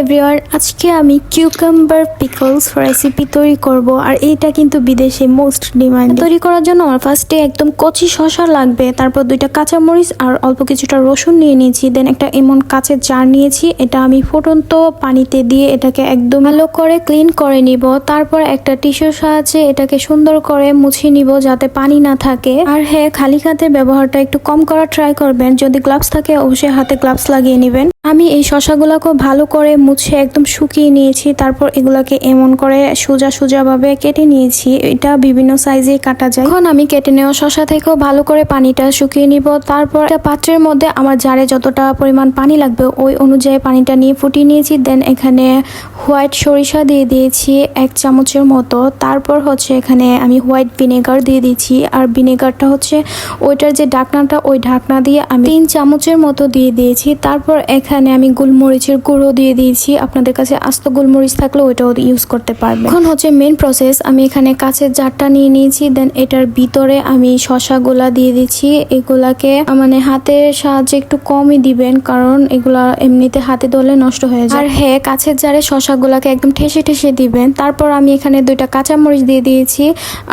Everyone আজকে আমি cucumber pickles recipe তৈরি করব আর এইটা কিন্তু বিদেশে মোস্ট ডিমান্ড তৈরি করার জন্য আমার ফার্স্টে একদম কচি শসা লাগবে, তারপর দুইটা কাঁচামরিচ আর অল্প কিছুটা রসুন নিয়ে নিয়েছি দেন একটা এমন কাঁচের জার নিয়েছি, এটা আমি ফুটন্ত পানিতে দিয়ে এটাকে একদম ভালো করে ক্লিন করে নিব, তারপর একটা টিস্যুর সাহায্যে এটাকে সুন্দর করে মুছিয়ে নিব যাতে পানি না থাকে। আর হ্যাঁ খালি হাতের ব্যবহারটা একটু কম করার ট্রাই করবেন, যদি গ্লাভস থাকে অবশ্যই হাতে গ্লাভস লাগিয়ে নেবেন। আমি এই শশাগুলোকে ভালো করে মুছে একদম শুকিয়ে নিয়েছি, তারপর এগুলাকে এমন করে সোজা সোজা ভাবে কেটে নিয়েছি। এটা বিভিন্ন সাইজে কাটা যায়। এখন আমি কেটে নেওয়া শশা থেকেও ভালো করে পানিটা শুকিয়ে নিব। তারপর একটা পাত্রের মধ্যে আমার জারে যতটা পরিমাণ পানি লাগবে, ওই অনুযায়ী পানিটা নিয়ে ফুটিয়ে নিয়েছি। দেন এখানে হোয়াইট সরিষা দিয়ে দিয়েছি এক চামচের মতো। তারপর হচ্ছে এখানে আমি হোয়াইট ভিনেগার দিয়ে দিয়েছি। আর ভিনেগারটা হচ্ছে ওইটার যে ঢাকনাটা, ওই ঢাকনা দিয়ে আমি তিন চামচের মতো দিয়ে দিয়েছি। তারপর এখানে আমি গোলমরিচের গুঁড়ো দিয়ে দিয়েছি। আপনাদের কাছে আস্ত গোলমরিচ থাকলে ওইটাও ইউজ করতে পারবেন। এখন হচ্ছে মেন প্রসেস আমি এখানে কাছের জারটা নিয়ে নিয়েছি দেন এটার ভিতরে আমি শশাগুলা দিয়ে দিচ্ছি। এগুলাকে মানে হাতের সাহায্যে একটু কমই দিবেন, কারণ এগুলা এমনিতে হাতে দলে নষ্ট হয়ে যায়। আর হ্যাঁ কাছের জারে শশাগুলাকে একদম ঠেসে ঠেসে দিবেন। তারপর আমি এখানে দুইটা কাঁচামরিচ দিয়ে দিয়েছি।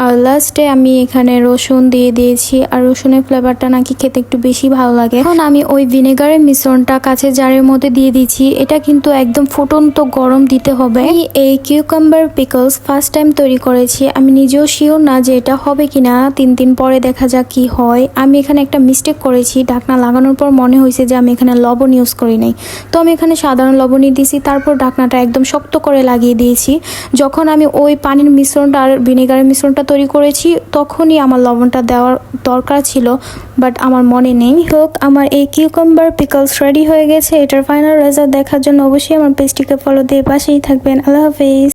আর লাস্টে আমি এখানে রসুন দিয়ে দিয়েছি। আর রসুনের ফ্লেভারটা নাকি খেতে একটু বেশি ভালো লাগে। এখন আমি ওই ভিনেগারের মিশ্রণটা কাছে জারের মধ্যে দিয়ে দিচ্ছি এটা কিন্তু একদম ফুটন্ত গরম দিতে হবে। এই কিউকাম্বার পিকলস ফার্স্ট টাইম তৈরি করেছি। আমি নিজেও শিওর না যে এটা হবে কিনা। তিন দিন পরে দেখা যাক কি হয়। আমি এখানে একটা মিস্টেক করেছি। ঢাকনা লাগানোর পর মনে হয়েছে যে আমি এখানে লবণ ইউজ করি নাই। তো আমি এখানে সাধারণ লবণই দিয়েছি তারপর ঢাকনাটা একদম শক্ত করে লাগিয়ে দিয়েছি। যখন আমি ওই পানির মিশ্রণটা আর ভিনেগারের মিশ্রণটা তৈরি করেছি, তখনই আমার লবণটা দেওয়ার দরকার ছিল বাট আমার মনে নেই। হোক, আমার এই কিউকাম্বার পিকলস রেডি হয়ে গেছে। এটার ফাইনাল রেজাল্ট দেখার জন্য অবশ্যই আমার পেজটিকে ফলো দিয়ে পাশেই থাকবেন। আল্লাহ হাফেজ।